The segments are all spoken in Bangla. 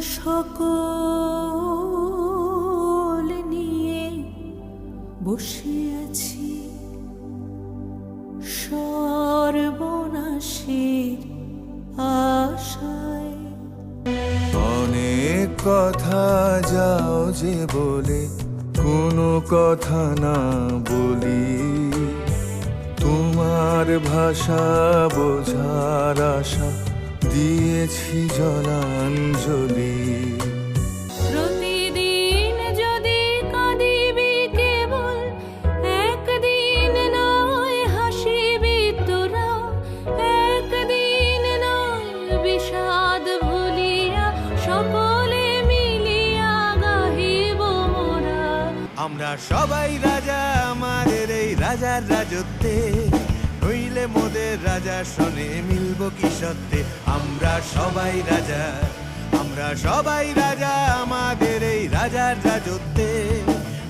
সকল নিয়ে বসে আছি। সর্বনাশের আশায়। অনেক কথা যাও যে বলে, কোনো কথা না বলি। তোমার ভাষা বোঝার আশা দিয়েছি জলাঞ্জলি। প্রতিদিন যদি কাঁদিবি কেবল একদিন নয় হাসিবি তোরা একদিন নয় বিষাদ ভুলিয়া সকলে মিলিয়া গাহিব মোরা। আমরা সবাই রাজা আমাদের এই রাজার রাজত্বে। রাজা শোনে, মিলব কি সত্যে? আমরা সবাই রাজা, আমরা সবাই রাজা, আমাদের এই রাজার রাজত্বে।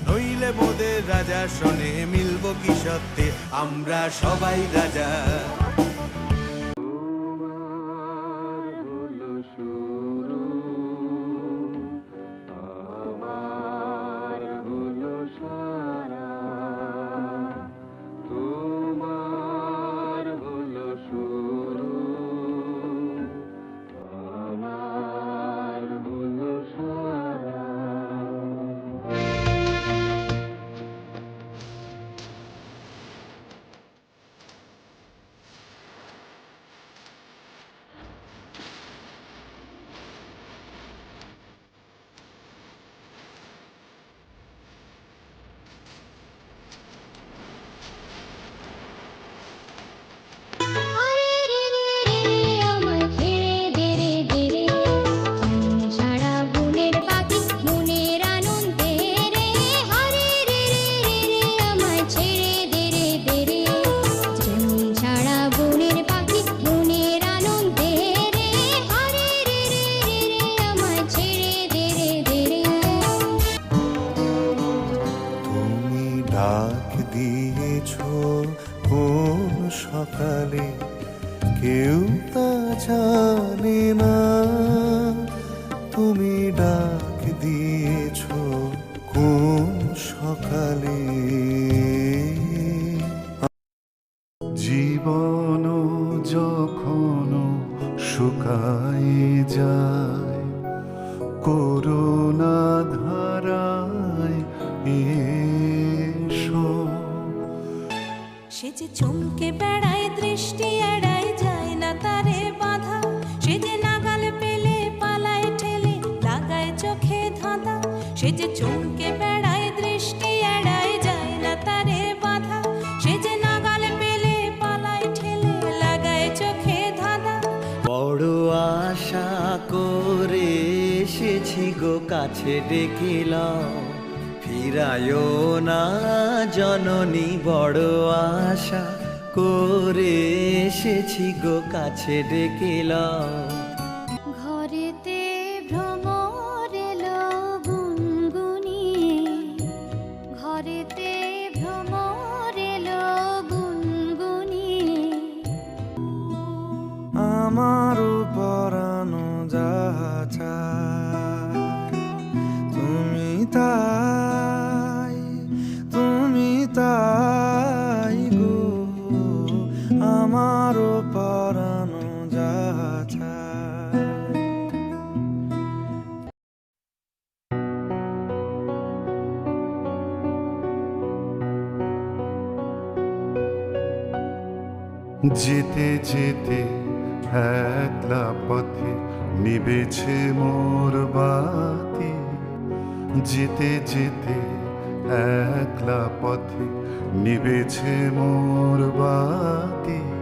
নইলে মোদের রাজা শোনে, মিলব কি সত্যে? আমরা সবাই রাজা। কোন সকালে কেউ তা জানে না। তুমি ডাক দিয়েছ কোন সকালে? জীবন যখন শুকায় যায়, করুণা ধারায় সে যে চমকে বেড়ায়, দৃষ্টি এড়ায়, যায় না তারে বাধা। সে যে নাগাল পেলে, পালায় ঠেলে, লাগায় চোখে ধাঁধা। সে যে চমকে বেড়ায়, দৃষ্টি এড়ায়, যায় না তারে বাধা। সে যে নাগাল পেলে, পালায় ঠেলে, লাগায় চোখে ধাঁধা। বড় আশা করে এসেছি গো, কাছে ডেকিলাম ফিরায়ও না জননী বড় আশা করে এসেছি গো কাছে ডেকিলাম যেতে যেতে একলা পথে নিবেছে মোর বাতি। যেতে যেতে একলা পথে নিবেছে মোর বাতি।